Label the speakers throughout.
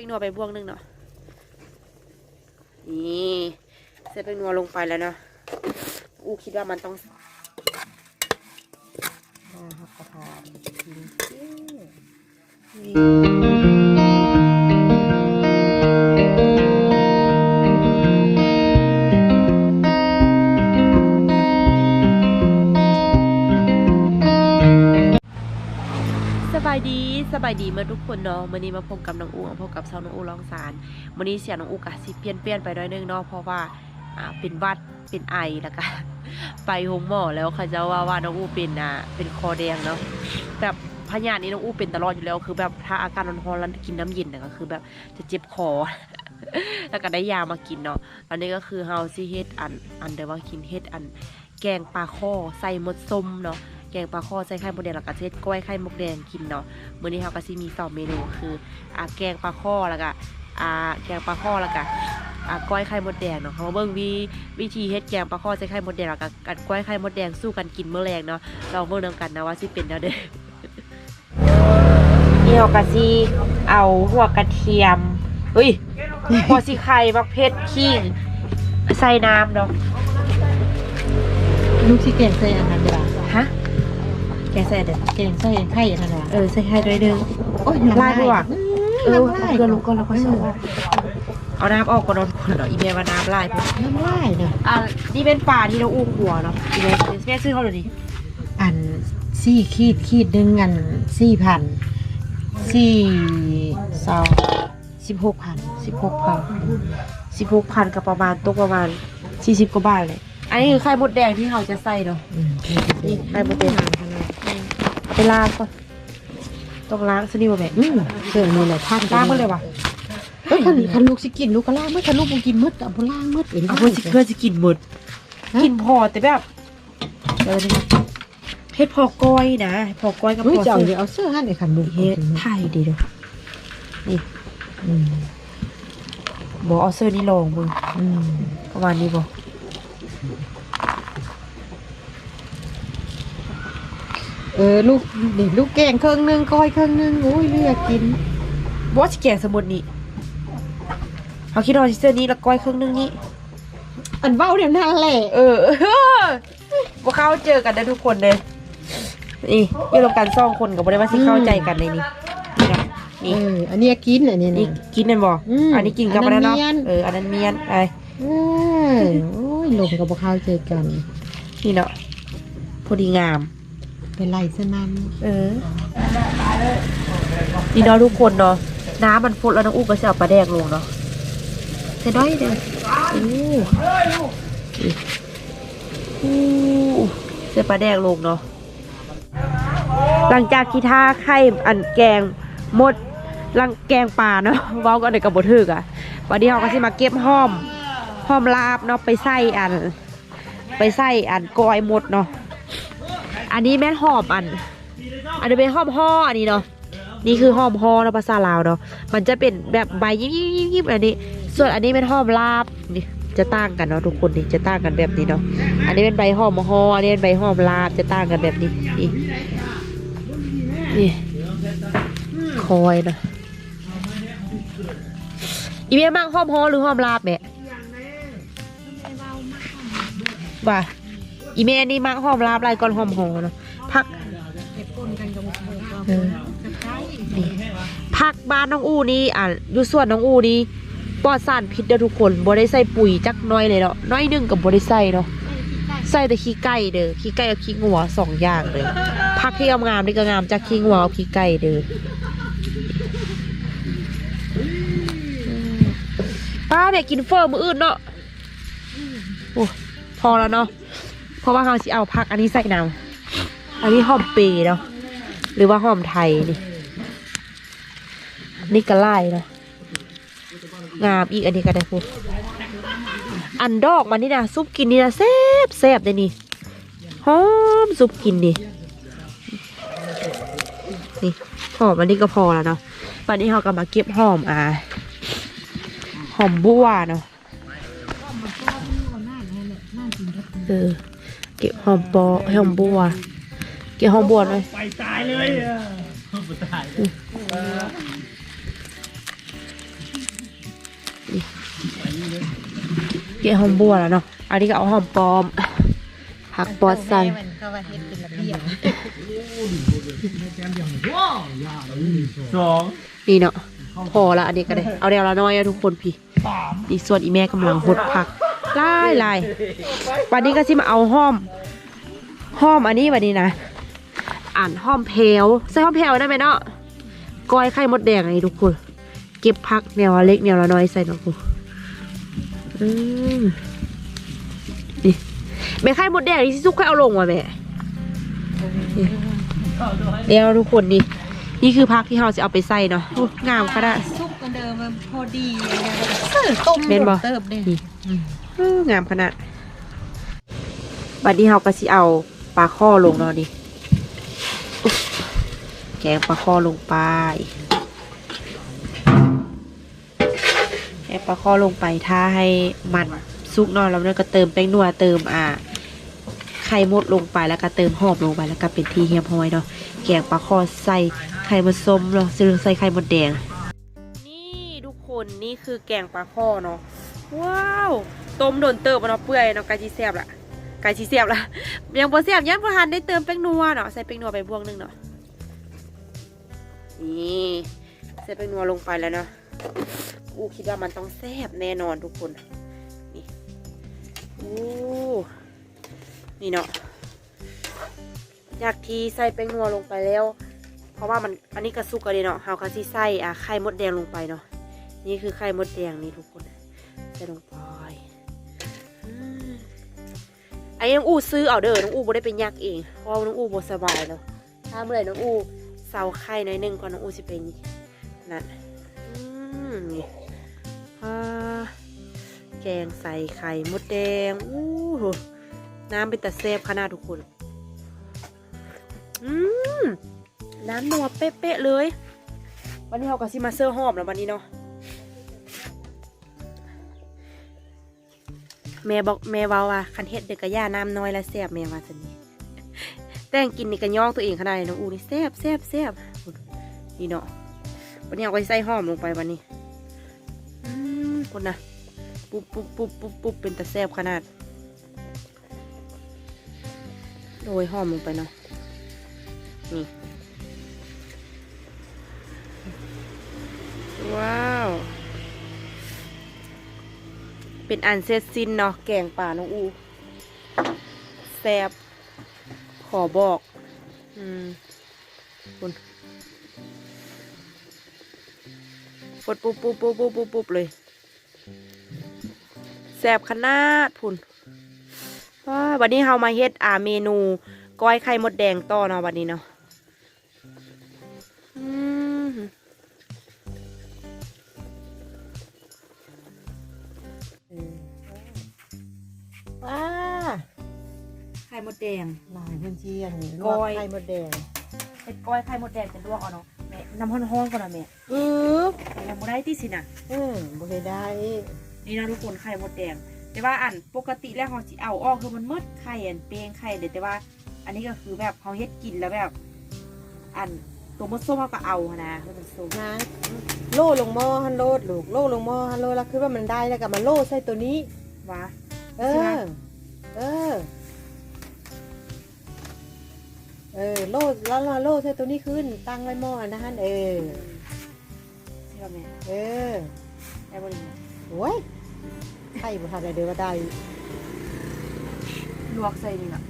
Speaker 1: ปิ้งนัวไปบวงหนึงเนาะนี่ใส่ปิ้งนัวลงไปแล้วเนาะอูคิดว่ามันต้อง
Speaker 2: อ่าครับประทานกิน
Speaker 1: นี่ส บายดีมาทุกคนเนาะวันนี้มาพบกับน้องอูพบกับซาวน้องอูร้องสารวันนี้เสียงน้องอูกะสิเปลี่ยนเปลี่ยนไปน่อยนึงเนาะเพราะว่าอ่าเป็นวัดเป็นไอแล้วก็ไปหงหมอแล้วเขาจะว่าว่าน้องอูเป็นอ่าเป็นคอแดงเนาะแบบพยาธินี้น้องอูเป็นตลอดอยู่แล้วคือแบบถ้าอาการร้อนๆแล้วกินน้ำเย็นเนี่ยก็คือแบบจะเจ็บคอแล้วก็ได้ยามากินเนาะตอนนี้ก็คือเฮาซิเฮ็ดอันอันเดว่ากินเฮ็ดอันแกงปลาข้อใส่มดส้มเนาะ แกงปลาข้อใส่ไข่มดแดงแล้วก็เฮ็ดกล้วยไข่มดแดงกินเนาะมื้อนี้เฮาก็สิมีสองเมนูคืออ่าแกงปลาข้อแล้วก็อ่าแกงปลาข้อแล้วก็อ่ากล้วยไข่มดแดงเนาะเขามาเบิ่งวิวิธีเฮ็ดแกงปลาข้อใส่ไข่มดแดงแล้วก็กัดกล้วยไข่มดแดงสู้กันกินมื้อแรงเนาะเราเบิ่งนํกันนะว่าสิเป็นแนวใดนี่เฮาก็สิเอาหัวกระเทียมเฮ้ยหัวสิไข่มักเพชรขิงใส่น้ำเนาะ
Speaker 2: ลูกที่แกงใส่อันนั้นดีกว่า
Speaker 1: แกใส่เด้อ
Speaker 2: แกงใส่ไข่อันนั้นดีกว่า
Speaker 1: เออใส่ไข่ด้วยเด้อ
Speaker 2: โอ้ย
Speaker 1: ลายด้วยว่ะ
Speaker 2: อื
Speaker 1: เอ
Speaker 2: ม
Speaker 1: อ
Speaker 2: น้ำลาย
Speaker 1: เกลือลงก่อนแล้วค่อยใส่เอาน้ำออกก่อนเนาะเนาะอีเมลว่าน้ำลายพุ่น
Speaker 2: น้ำลายเนาะ
Speaker 1: อะนี่เป็นปลาที่เราอุ้มหัวเนาะอีเมลแม่ซื้อเขาเลยดิ
Speaker 2: อันซี่ขีดขีดหนึ่งอันสี่พันสี่สองสิบหกพัน
Speaker 1: สิบหกพันสิบหกพันกับประมาณตกประมาณสี่สิบกว่าบาทเลยอั นนี้คือไข่มดแดงที่เขาจะใส่เนาะ
Speaker 2: อืม
Speaker 1: นี่ไข่มดแดงเอาไปล้างก่อนต้องล้างสนิทบ่แม่
Speaker 2: อืมเกิดนี่แหละท่าน
Speaker 1: ล้างมาเลยว่ะ
Speaker 2: เอ้ยคันคันลูกสิกินลูกก็ล่างเมื่อคันลูกบ่กินมืดเอาบ่ล่างมืดเอ็น
Speaker 1: เอาเพื่อสิเพื่อจะกินหมดกินพอแต่แบบเดี๋ยวนี้เฮ็ดพอก้อยนะพอก้อยกับ
Speaker 2: เฮ้ย
Speaker 1: พอ
Speaker 2: เจ้า
Speaker 1: เสื้
Speaker 2: เดี๋ยว
Speaker 1: อ
Speaker 2: เอาเสื้อหั่นไอ้คันลูก
Speaker 1: เฮ็ดไทยดีเด้อนี่
Speaker 2: อืม
Speaker 1: บอกเอาเสื้อนี่ลองมึง
Speaker 2: อืม
Speaker 1: ประมาณนี้บ่
Speaker 2: เออลูกนี่ลูกแกงเครื่องหนึงก้อยเครื่องหนึงโอ้ยเลือกกิน
Speaker 1: บ่สิแกงสมุนนี่เขาคิดว่าสิเสื้อนี้แล้วก้อยครึ่งนึงนี่
Speaker 2: อันเว้าเดี๋ยวนั่นแหละ
Speaker 1: เออบ่เข้าเจอกันได้ทุกคนเลยนี่อยู่รวมกันสองคนก็บ่ได้ว่าสิเข้าใจกันในนี้นี่นะ
Speaker 2: เอ
Speaker 1: นี่
Speaker 2: ออันเนี้ยกินอันนี้
Speaker 1: นี่
Speaker 2: นะ
Speaker 1: กินนั่นบ่
Speaker 2: อืม
Speaker 1: อันนี้กินกับ
Speaker 2: อั
Speaker 1: อั
Speaker 2: น
Speaker 1: น
Speaker 2: นั้
Speaker 1: นั้นนเนาะ
Speaker 2: เมียน
Speaker 1: เอออันนั้นเมียนไอ
Speaker 2: เออโอ้ยลงกับบ่เข้าใจกัน
Speaker 1: นี่เนาะพอดีงาม
Speaker 2: เป็นไรซะนั้น
Speaker 1: เออ นี่เนาะทุกคนเนาะ น้ำมันฟุดแล้วน้องอู้ก็จะเอาปลาแดงลงเนาะใส่ด้อยเด้ออู้อู้ใส่ปลาแดงลงเนาะ หลังจากที่ท่าไข่อันแกงหมดลังแกงปลาเนาะเว้ากันเด็กกับบทึกอะวันนี้เขาก็สิมาเก็บห้อมห้อมลาบเนาะไปใส่อัน ไปใส่อันกอยหมดเนาะ อันนี้แม่หอมอัน อันนี้เป็นหอมห่ออันนี้เนาะนี่คือหอมห่อเนาะภาษาลาวเนาะมันจะเป็นแบบใบยิบยิบยิบยิบอันนี้ ส่วนอันนี้เป็นหอมลาบนี่จะต่างกันเนาะทุกคนนี่จะต่างกันแบบนี้เนาะอันนี้เป็นใบหอมห่ออันนี้เป็นใบหอมลาบจะต่างกันแบบนี้นี่นี่คอยนะอีเมียมักหอมห่อหรือหอมลาบแม่ว่า อีเมียนี่มักหอมลาบอะไรก่อนหอมหอนะพักเออนี่ผักบ้านน้องอูนี่อะอยู่ส่วนน้องอูนี่ปลอดสารพิษเด้อทุกคนบ่ได้ใส่ปุ๋ยจักน้อยเลยเนาะน้อยนึงกับบ่ได้ใส่เนาะใส่แต่ขี้ไก่เด้อขี้ไก่กับขี้งัวสองอย่างเลยผักที่งามๆนี่ก็งามจากขี้งัวกับขี้ไก่เด้อป้าเนี่ยกินเฟอร์มืออื่นเนาะโอ้พอแล้วเนาะ ราะว่าเราสิเอาผักอันนี้ใส่น้ำอันนี้หอมเปรย์เนาะหรือว่าหอมไทยนี่นี่ก็ไล่เนาะงามอีกอันนี้ก็ได้พูดอันดอกมันนี่นะซุปกินนี่นะแซ่บแซ่บเลยนี่หอมซุปกินนี่นี่หอมอันนี้ก็พอแล้วเนาะวันนี้เราก็มาเก็บหอมอ่าหอมบัวเนาะเออ เก็บหอมปอหอมบัว เก็บหอมบัวหน่อย
Speaker 3: ไปตายเลยอะตาย
Speaker 1: นี่เกะหอมบัวแล้วเนาะ อันนี้ก็เอาหอมปลอมผักปอดใส่
Speaker 2: มันก็ว่าเฮ็ดเป็นระเบียบ
Speaker 3: สอง
Speaker 1: นี่เนาะพอละอันนี้ก็ได้ เอาเดี๋ยวละน้อยอะทุกคนพี่อีกส่วนอีแม่กำลังหดผัก ไล่ไล่วันนี้ก็สิมาเอาห้อมห้อมอันนี้วันนี้นะอ่านห้อมเพลวใส่ห้อมเพลวได้ไหมเนาะก้อยไข่มดแดงอันนี้ทุกคนเก็บผักแนวละเล็กแนวละน้อยใส่เนาะคุณอืมนี่แม่ไข่มดแดงนี่สิซุกค่อยเอาลงว่ะแม่นี่เดี๋ยวทุกคนนี่นี่คือผักที่เราจะเอาไปใส่เนาะอู้งามก็ได้
Speaker 2: ซุปกันเดิมมันพอดีเลยต้ม
Speaker 1: แม่นบ่
Speaker 2: เติบเด้
Speaker 1: นี่อู้ งามขนาดบัดนี้เราก็สิเอาปลาข้อลงเนาะนี่อุ๊บแกงปลาข้อลงไปแกงปลาข้อลงไปถ้าให้มันสุกนาะแล้วเนี่ยก็เติมแป้งนัวเติมอ่าไข่มดลงไปแล้วก็เติมหอมลงไปแล้วก็เป็นที่เฮียบห้อยเนาะแกงปลาคอใส่ไข่มดส้มเนาะซึ่งใส่ไข่มดแดง นี่ทุกคนนี่คือแกงปลาคอเนาะว้าว ต้มโดนเติบเนาะเปื่อยเนาะไก่ชีแซ่บละไก่ชีแซ่บละยังบ่แซ่บยังบ่ทันได้เติมแป้งนัวเนาะใส่แป้งนัวไปบวงนึงเนาะนี่ใส่แป้งนัวลงไปแล้วเนาะอู้คิดว่ามันต้องแซ่บแน่นอนทุกคนนี่อู้นี่เนาะจากที่ใส่แป้งนัวลงไปแล้ว เพราะว่ามันอันนี้กระสุกกันเลยเนาะเฮาก็สิใส่อะไข่มดแดงลงไปเนาะนี่คือไข่มดแดงนี่ทุกคนใส่ลงไป อันนี้น้องอูซื้อเอาเด้อน้องอูบ่ได้เป็นยักเองเพราะว่าน้องอูบ่สบายเนาะถ้าเมื่อไหร่น้องอูเซาไข่หน่อยนึงก่อนน้องอูสิเป็นนั่นอืมนี่แกงใส่ไข่มดแดงอู้หูน้ำเป็นตะเซฟขนาดทุกคนอืมน้ำนัวเป๊ะๆเลย วันนี้เราก็ซิมาเซอร์หอมแล้ววันนี้เนาะ แม่บอกแม่เว้าว่าคันเฮ็ดเด็กกะย่าน้ำน้อยและแซ่บแม่ว่าสันนี่แต่งกินนี่ก็ย่องตัวเองขนาดนี้เนาะอูนี่แซ่บแซ่บแซ่บนี่เนาะวันนี้เอาไปใส่หอมลงไปวันนี้อคนนะปุ๊บปุ๊บปุ๊บปุ๊บปุ๊บเป็นตะแซ่บขนาดโรยหอมลงไปเนาะนี่ว้าว เป็นอันเสร็จสิ้นเนาะแกงป่าน้องอูแซบขอบอก อืมคุณปดปุ๊บปุ๊บปุ๊บปุ๊บปุ๊บปุ๊บเลยแซบขนาดพุ่นวันนี้เรามาเฮ็ดอ่าเมนู ก้อยไข่มดแดงต่อเนาะวันนี้เนาะ ข่มดแดง
Speaker 2: หลายพื้นที่อันนี้
Speaker 1: ก้อย
Speaker 2: ไข่มดแดง
Speaker 1: เห็ดก้อยไข่มดแดงจะลวกเอาเนาะแม่น้ำห้อนๆก่อนนะแม่
Speaker 2: เออ
Speaker 1: ยังบ่ได้ที่สินะ
Speaker 2: เออบ่ได้ได้
Speaker 1: นี่นะทุกคนไข่มดแดง แต่ว่าอันปกติแล้วเขาสิเอาออกคือมันมืดไข่อันเปลงไข่เด็ดแต่ว่า อันนี้ก็คือแบบเขาเฮ็ดกินแล้วแบบ อันตัวมดส้มเขาก็เอาหั้นนะคือมันส้ม
Speaker 2: นะโล่ลงหม้อฮันโลดลูกโล่ลงหม้อฮันโลดแล้วคือว่ามันได้แล้วก็มาโล่ใส่ตัวนี้
Speaker 1: วะ
Speaker 2: เอ
Speaker 1: ใช่ไหม
Speaker 2: อเอ เออโล่แล้วเราโล่ใส่ตัวนี้ขึ้น ตั้งไว้หม้อนะฮันเออ
Speaker 1: ใช่ป่ะแม่
Speaker 2: เออ
Speaker 1: ได้บ่นี่
Speaker 2: โอ้ยไข่บุทันได้เดือว่าได้
Speaker 1: ลวกใส่นี่ล่ะ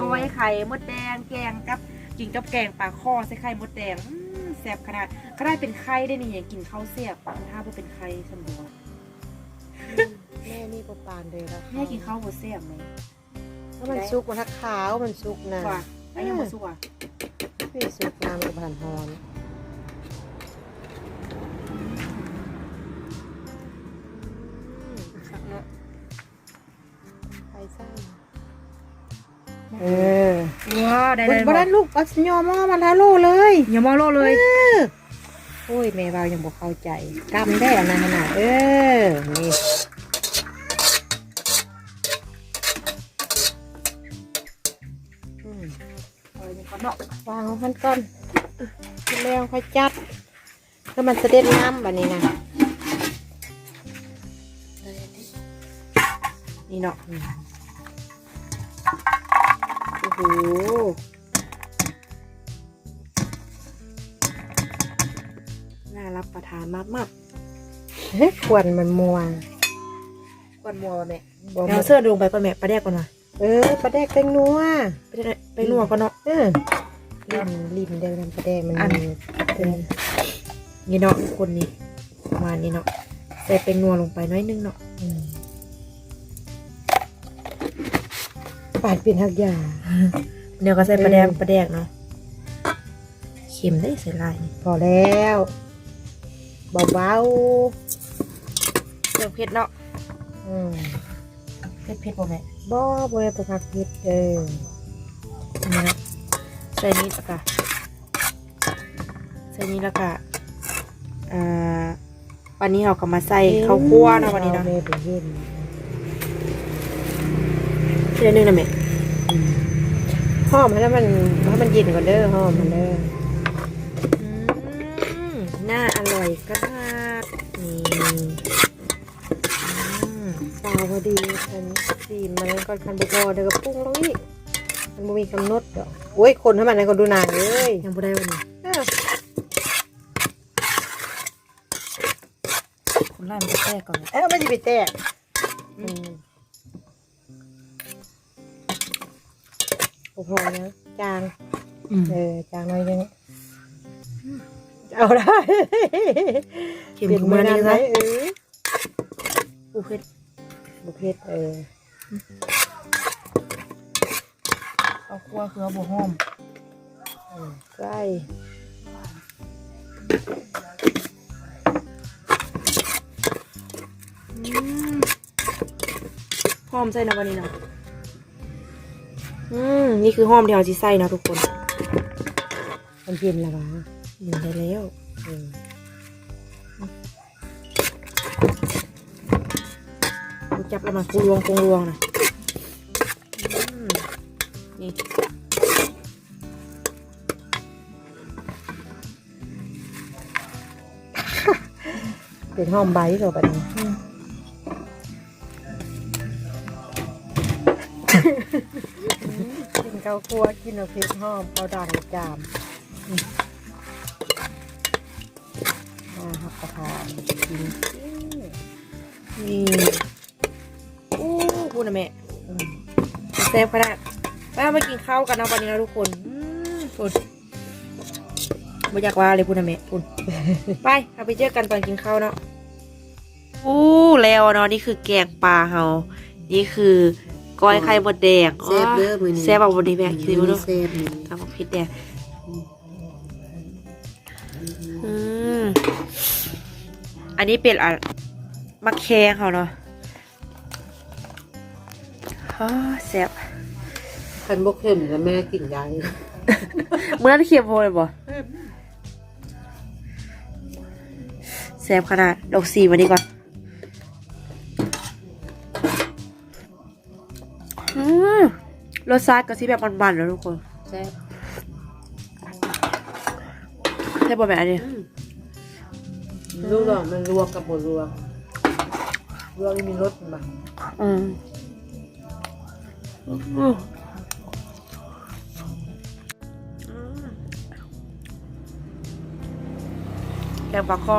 Speaker 1: ก้อยไข่มดแดงแกงกับกินกับแกงปลาข้อใส่ไข่มดแดงอืมแซ่บขนาดก็ได้เป็นไข่ได้นี่ยังกินข้าวแซ่บถ้าบ่เป็นไข่สมบูรณ์
Speaker 2: แม่นี่ประปานเลยแล้ว
Speaker 1: แม่กินข้าวบ่แซ่บไหม
Speaker 2: ถ้ามันสุกมันทักขาวมันสุกนะ
Speaker 1: ว่า อันยังบ่สุกอะ
Speaker 2: พี่สุกน้ำกับผ่านฮอนไข่ไส้เออ
Speaker 1: ว้าวได้
Speaker 2: บ
Speaker 1: ได้
Speaker 2: นนั้นลูกเอายอหม้อมาแล้วโลเลย
Speaker 1: อย่ามองโลกเลย
Speaker 2: โอ้ยแม่เบายังบอกเข้าใจกำได้อันนั้นขนาดเออนี่
Speaker 1: ก่อเนาะ
Speaker 2: วางมันก่อนแล้วค่อยจัดแล้วมันจะเด็จน้ำแบบนี้นะนี่
Speaker 1: เนาะโอ้โหน่ารับประทานมากมาก
Speaker 2: เฮ้ยควนมันมัว
Speaker 1: ควนมัวแม่เดี๋ยวเสื้อดูไปก่อนแม่ประเดี๋ยวก่อนนะ
Speaker 2: เออปลาแดกแตงนัว
Speaker 1: ไปได้ไปนัวก่อนเนาะ
Speaker 2: เออริมริมเดินปลาแดกมัน
Speaker 1: อัน
Speaker 2: เป็น
Speaker 1: นี่เนาะทุกคนนี่ประมาณนี้เนาะใส่เป็นนัวลงไปน้อยนึงเนาะ
Speaker 2: อืมปาดเป็นหักยา
Speaker 1: เดี๋ยวก็ใส่ปลาแดก
Speaker 2: เออ
Speaker 1: ปลาแดกเนาะเค็มได้ใส่ลายนี่
Speaker 2: พอแล้วเบา
Speaker 1: เครื่องเผ็ดเนาะ
Speaker 2: ๆอืม
Speaker 1: เผ็ดเผ็ดบ่แม่
Speaker 2: บ่บ่ให้ประคักพิษเออ
Speaker 1: นี่เนาะใส่นี้แล้วก็ใส่นี้แล้วก็อ่าวันนี้เราก็มาใส่ข้าวคั่วเนาะวันนี้เนาะ
Speaker 2: อแม่ไปเย็น
Speaker 1: เชื่อนึงนะแม่
Speaker 2: หอมให้แล้วมันให้มันเย็นก่อนเด้อหอมมันเด้อ
Speaker 1: อืมน่าอร่อยก็น่านี่อืม
Speaker 2: สาวพอดีคันซีนมันก่อนคันบ่พอเดี๋ยวก็ปรุงลงอีกมันบ่มีกำหนดดอกโอ้ยคนให้มันให้คนดูหนังเอ้ย
Speaker 1: ยังบ่ได้วันนี้
Speaker 2: เออ
Speaker 1: คุณไล่มันจะแตกก่อน
Speaker 2: เอ้ามันสิไปแตกอืมบ่พอนะจาง
Speaker 1: อืม
Speaker 2: เออจางหน่อยนึงเอาได้
Speaker 1: เข็ม
Speaker 2: เป็น
Speaker 1: ของ
Speaker 2: มื
Speaker 1: มั
Speaker 2: อนนั้น
Speaker 1: นี่
Speaker 2: ไหม
Speaker 1: นะ
Speaker 2: เออ
Speaker 1: ปูเผ็ด
Speaker 2: บุเพชรเออ
Speaker 1: เอาคั่วคือเอาบัวหอม
Speaker 2: อืมใส่
Speaker 1: อืมหอมใส่นะวันนี้เนาะอืม นี่คือหอมที่เราจะใส่เนาะทุกคน
Speaker 2: มันเย็นและวะ
Speaker 1: หนึ่งได้แล้ว
Speaker 2: เออ
Speaker 1: จับแล้วมันกูรวงกูรวงนะอืมนี่
Speaker 2: เป็นหอมใบเหรอบัดนี้
Speaker 1: อืม
Speaker 2: กินข้าวคั่วกินเอาพริกหอมเอาด่างจามอืมมาครับประทานกิน
Speaker 1: นี่อู้พูด นะแม่
Speaker 2: อืม
Speaker 1: แซ่บขนาดไปเอามากินข้าวกันนะวันนี้นะทุกคนอืมพูดไม่อยากว่าเลยพูดนะแม่พูดไปเอาไปเจอกันตอนกินข้าวเนาะอู้แล้วเนาะนี่คือแกงปลาเฮานี่คือก้อยไข่มดแดง
Speaker 4: แซ่บเด้อมื้อนี้
Speaker 1: แซ่บเอาบนนี้แม่คิดดูดู
Speaker 4: แซ่บนี่
Speaker 1: กับพริกแดงอืมอันนี้เป็นอะมะแขงเขาเนาะ อ้าแซ่บ
Speaker 4: คันบ่เค็มแล้วแม่กินได้
Speaker 1: เมื่อนั้นเคียมโพเลยบ่แซ่บขนาดดอกสีมานี่ก่อนอืมรสชาติก็สิแบบมันๆแล้วทุกคน
Speaker 4: แซ่บ
Speaker 1: ใช่บ่แม่อันนี้
Speaker 4: ลูกดอกมันลวกกับบ่ลวกลวกนี่มีรสบ่
Speaker 1: อืมอืม แกงปลาคอ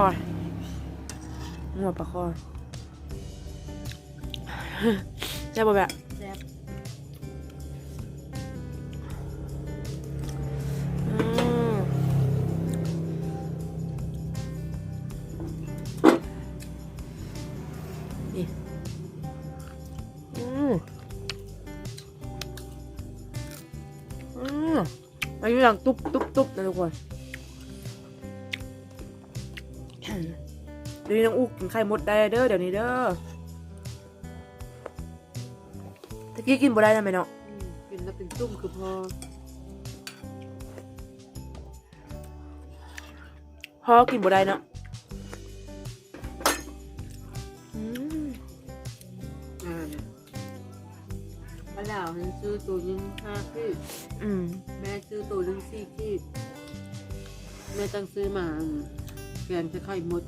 Speaker 1: หัวปลาคอใช่ป่ะแบบ
Speaker 4: แซ่บ
Speaker 1: อืมนี่ อายุอย่างตุ๊บตุ๊บตุ๊บนะทุกคนเดี๋ยวนี้น้องอูกินไข่มดได้เด้อเดี๋ยวนี้เด้อตะกี้กินบ่ได้นะแม่เนาะ
Speaker 4: อืมกินแล้วเป็นตุ้มคือพอ
Speaker 1: พ่อกินบ่ได้เนาะ
Speaker 4: จ้าฉันซื้อตัวหนึงห้าขีดแม่ซื้อตัวหนึงสี่ขีดแม่ต้องซื้อมาแกลี่นจะไข่มด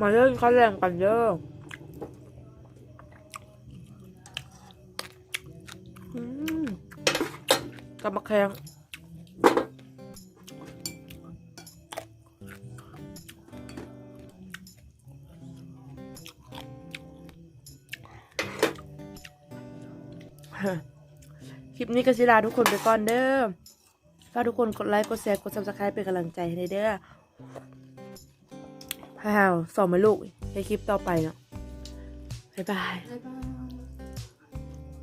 Speaker 1: มาเล่นข้าวแรงกันเยอะอืมกำมะแขง นี้ก็สิลาทุกคนไปก่อนเด้อฝากทุกคนกดไลค์ กดแชร์ กดซับสไครป์เป็นกำลังใจให้เด้อฮ่าวสอนมาลูกในคลิปต่อไปเนาะบ๊ายบาย
Speaker 4: บ๊ายบาย